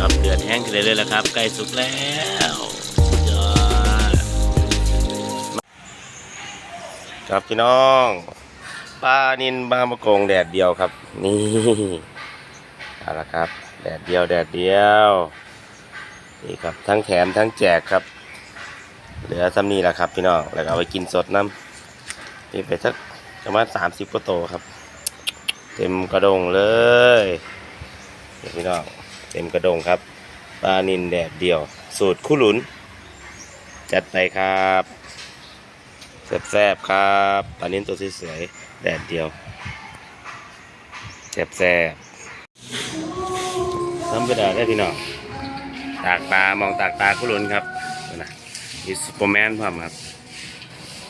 กับเดือดแห้งขึ้นเลยๆแล้วครับ ใกล้สุกแล้วยอดครับพี่น้องปลานินบางมะกงแดดเดียวครับ นี่เอาละครับ แดดเดียวแดดเดียวนี่ครับทั้งแถมทั้งแจกครับ เหลือซ้ำนี่แหละครับ พี่น้องแล้วก็เอาไปกินสดน้ำนี่ไปสักประมาณสามสิบกว่าโตครับ เต็มกระดงเลยเดี๋ยวพี่น้อง เต็มกระดงครับปลานินแดดเดียว สูตรคู่หลุน จัดไปครับแซ่บๆครับปลานินตัวสวยๆแดดเดียวแซ่บๆธรรมดาได้พี่น้องตากตามองตากตาคู่หลุนครับนะมีซูเปอร์แมนพร้อมครับ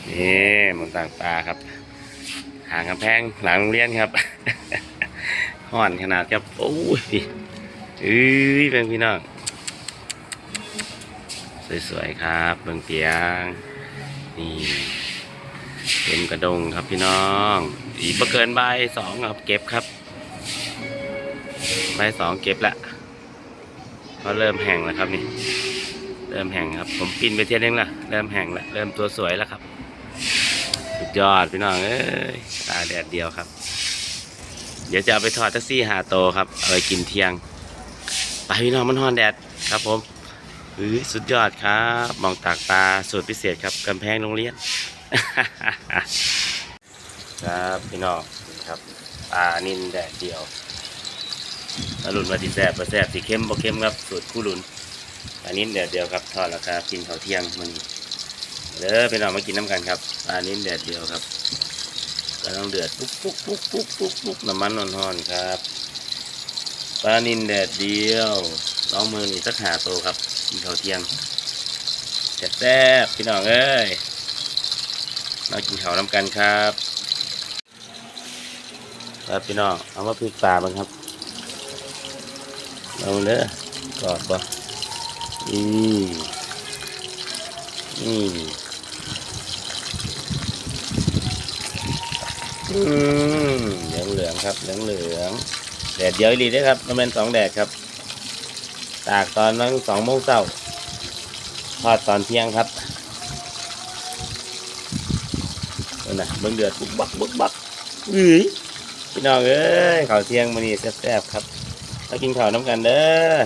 นี่มองตากตาครับหางกำแพงหลังโรงเรียนครับห่อนขนาดครับโอ้ย พี่เอ้ยเป็นพี่น้อง สวยๆครับ เบิ่งเตียง นี่เต็มกระดงครับพี่น้อง อีกประเกินใบสองครับ เก็บครับ ใบสองเก็บละก็เริ่มแห้งแล้วครับนี่ เริ่มแห้งครับ ผมปินไปเทียนนึงละเริ่มแห้งละเริ่มตัวสวยแล้วครับสุดยอดพี่น้องเอ้ยตาแดดเดียวครับ เดี๋ยวจะเอาไปทอดแท็กซี่หาโตครับ เอาไปกินเที่ยง ไปพี่น้องมันฮอนแดดครับผมอือสุดยอดครับมองตากตาสูตรพิเศษครับกำแพงโรงเรียน ครับพี่น้องนี่ครับปลานินแดดเดียวมาหลุนมาสีแสบมาแสบสีเข้มบ่เข้มครับสูตรคู่หลุนปลานินแดดเดียวครับทอดราคากินข้าวเที่ยงมันเด้อพี่น้องมากินน้ำกันครับปลานิ้นแดดเดียวครับกำลังเดือดปุ๊กปุ๊กปุ๊กปุ๊กปุ๊กน้ำมันร้อนๆครับ ปลานินแดดเดียวลองมือนี่สักหาโตครับกินข้าวเที่ยงแซ่บๆพี่น้องเอ้ยมากินข้าวน้ำกันครับครับพี่น้องเอามาพริกปลาบ้างครับลองเด้อกอดบ่อืมอืมอืมเหลืองเหลืองๆครับเหลืองเหลืองๆ แดดเดียวอีหลีได้ครับมันเป็นสองแดดครับ ตากตอนนั้นสองโมงเช้าทอดตอนเที่ยงครับนั่นะเบิ่งเดือดบุกบักบุกบักอื้ยพี่น้องเอ้ยข้าวเที่ยงมื้อนี้แซ่บๆครับมากินข้าวน้ำกันเด้อ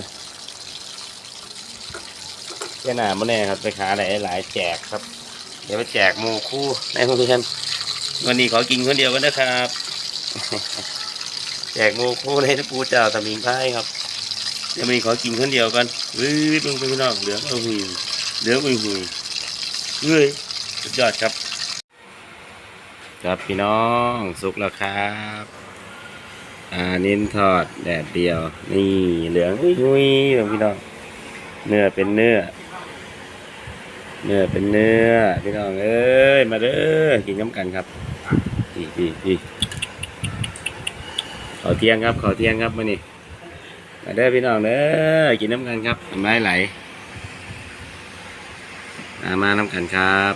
เจ้าหน้ามาแน่ครับไปขาหลายหลายแจกครับ เดี๋ยวไปแจกหมูคู่ในโรงเรียนวันนี้ขอกินคนเดียวกันนะครับ แจกหมูคู่ในปูเจ้าตะมิงพายครับเดี๋ยววันขอกินคนเดียวกันวิวลงไปพี่น้องเหลืองเอาหุยเหลืองอุยหุยเฮ้ยสุดยอดครับ ครับพี่น้องสุกแล้วครับอ่านิ้นทอดแดดเดียว นี่เหลืองอุ้ยหุยพี่น้องเนื้อเป็นเนื้อเนื้อเป็นเนื้อพี่น้องเอ้ยมาเด้อกินน้ำกันครับดีดี ขอเที่ยงครับขอเที่ยงครับมานี่มาเด้อพี่น้องเด้อกินน้ำกันครับน้ำลายไหลมามาน้ำกันครับ